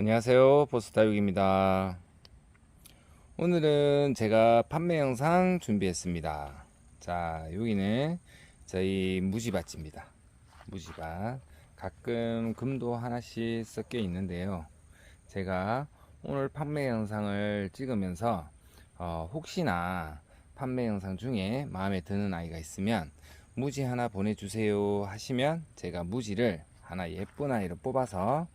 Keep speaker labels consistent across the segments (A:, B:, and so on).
A: 안녕하세요. 보스다육입니다. 오늘은 제가 판매 영상 준비했습니다. 자 여기는 저희 무지밭입니다. 무지밭. 가끔 금도 하나씩 섞여 있는데요. 제가 오늘 판매 영상을 찍으면서 어, 혹시나 판매 영상 중에 마음에 드는 아이가 있으면 무지 하나 보내주세요 하시면 제가 무지를 하나 예쁜 아이로 뽑아서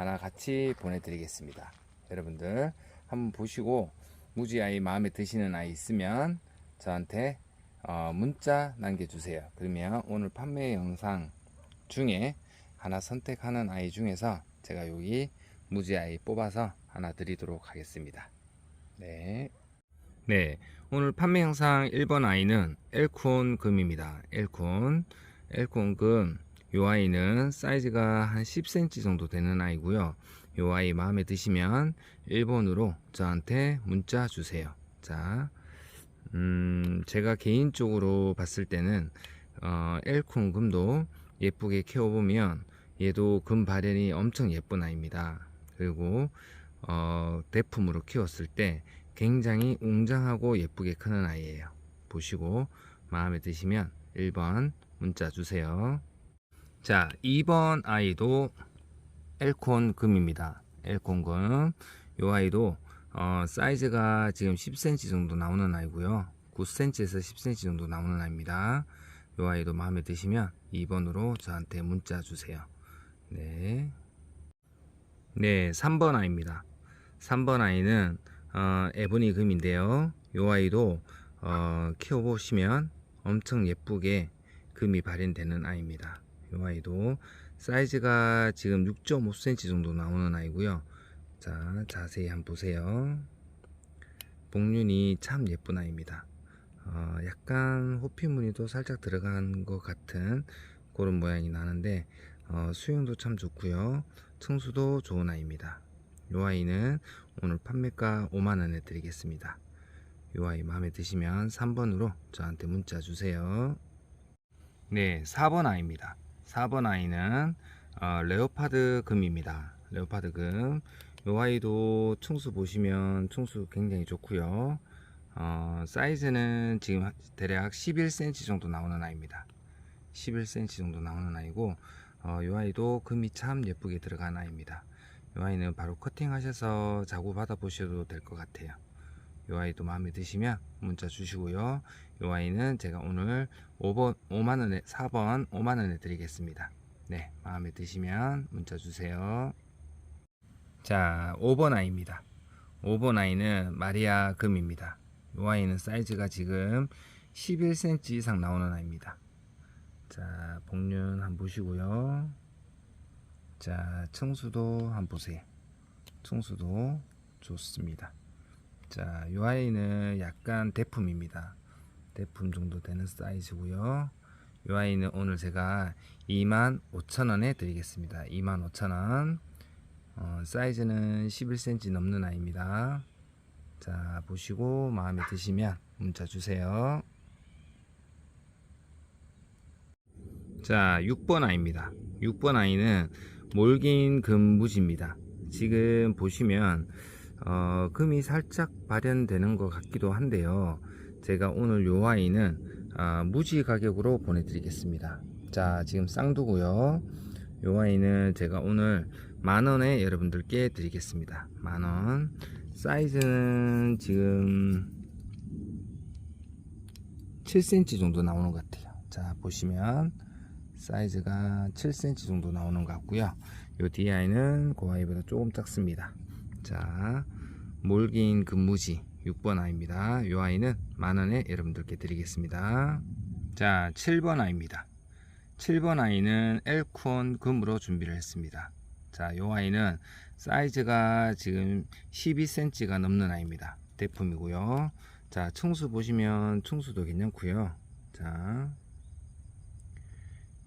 A: 하나 같이 보내드리겠습니다. 여러분들 한번 보시고 무지 아이 마음에 드시는 아이 있으면 저한테 어, 문자 남겨주세요. 그러면 오늘 판매 영상 중에 하나 선택하는 아이 중에서 제가 여기 무지 아이 뽑아서 하나 드리도록 하겠습니다. 네. 네. 오늘 판매 영상 1번 아이는 엘콘 금입니다. 엘콘. 엘콘 금. 요 아이는 사이즈가 한 10cm 정도 되는 아이고요. 요 아이 마음에 드시면 1번으로 저한테 문자 주세요. 자, 음, 제가 개인적으로 봤을 때는 어, 엘콘 금도 예쁘게 키워보면 얘도 금 발현이 엄청 예쁜 아이입니다. 그리고 어, 대품으로 키웠을 때 굉장히 웅장하고 예쁘게 크는 아이예요. 보시고 마음에 드시면 1번 문자 주세요. 자, 2번 아이도 엘콘 금입니다. 엘콘 금. 요 아이도 어, 사이즈가 지금 10cm 정도 나오는 아이고요. 9cm에서 10cm 정도 나오는 아이입니다. 요 아이도 마음에 드시면 2번으로 저한테 문자 주세요. 네. 네, 3번 아이입니다. 3번 아이는 어, 에보니 금인데요. 요 아이도 어, 키워보시면 엄청 예쁘게 금이 발현되는 아이입니다. 이 아이도 사이즈가 지금 6.5cm 정도 나오는 아이고요. 자, 자세히 한번 보세요. 복륜이 참 예쁜 아이입니다. 어, 약간 호피 무늬도 살짝 들어간 것 같은 그런 모양이 나는데 어, 수영도 참 좋고요. 청수도 좋은 아이입니다. 이 아이는 오늘 판매가 5만원에 드리겠습니다. 이 아이 마음에 드시면 3번으로 저한테 문자 주세요. 네, 4번 아이입니다. 4번 아이는 어, 레오파드 금입니다. 레오파드 금. 이 아이도 충수 보시면 충수 굉장히 좋고요. 어, 사이즈는 지금 대략 11cm 정도 나오는 아이입니다. 11cm 정도 나오는 아이고 어, 이 아이도 금이 참 예쁘게 들어간 아이입니다. 이 아이는 바로 커팅하셔서 자구 받아 보셔도 될 것 같아요. 이 아이도 마음에 드시면 문자 주시고요. 이 아이는 제가 오늘 5번 5만원에 4번 5만원에 드리겠습니다. 네, 마음에 드시면 문자 주세요. 자, 5번 아이입니다. 5번 아이는 마리아 금입니다. 이 아이는 사이즈가 지금 11cm 이상 나오는 아이입니다. 자, 복륜 한번 보시고요. 자, 청수도 한번 보세요. 청수도 좋습니다. 자, 이 아이는 약간 대품입니다. 대품 정도 되는 사이즈고요. 이 아이는 오늘 제가 25,000원에 드리겠습니다. 25,000원. 어, 사이즈는 11cm 넘는 아이입니다. 자, 보시고 마음에 드시면 문자 주세요. 자, 6번 아이입니다. 6번 아이는 몰긴 금무지입니다. 지금 보시면 어, 금이 살짝 발현되는 것 같기도 한데요. 제가 오늘 요 아이는 어, 무지 가격으로 보내드리겠습니다. 자, 지금 쌍두고요. 요 아이는 제가 오늘 만원에 여러분들께 드리겠습니다. 만원. 사이즈는 지금 7cm 정도 나오는 것 같아요. 자, 보시면 사이즈가 7cm 정도 나오는 것 같고요. 요 DI는 그 아이보다 조금 작습니다. 자, 몰긴 근무지 6번 아이입니다. 이 아이는 만원에 여러분들께 드리겠습니다. 자, 7번 아이입니다. 7번 아이는 엘콘 금으로 준비를 했습니다. 자, 이 아이는 사이즈가 지금 12cm가 넘는 아이입니다. 대품이고요. 자, 청수 보시면 청수도 괜찮고요. 자,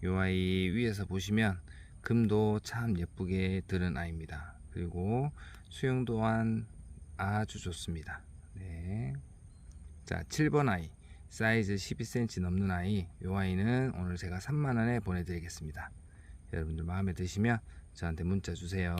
A: 이 아이 위에서 보시면 금도 참 예쁘게 들은 아이입니다. 그리고 수영 또한 아주 좋습니다. 네. 자, 7번 아이. 사이즈 12cm 넘는 아이. 이 아이는 오늘 제가 3만원에 보내드리겠습니다. 여러분들 마음에 드시면 저한테 문자 주세요.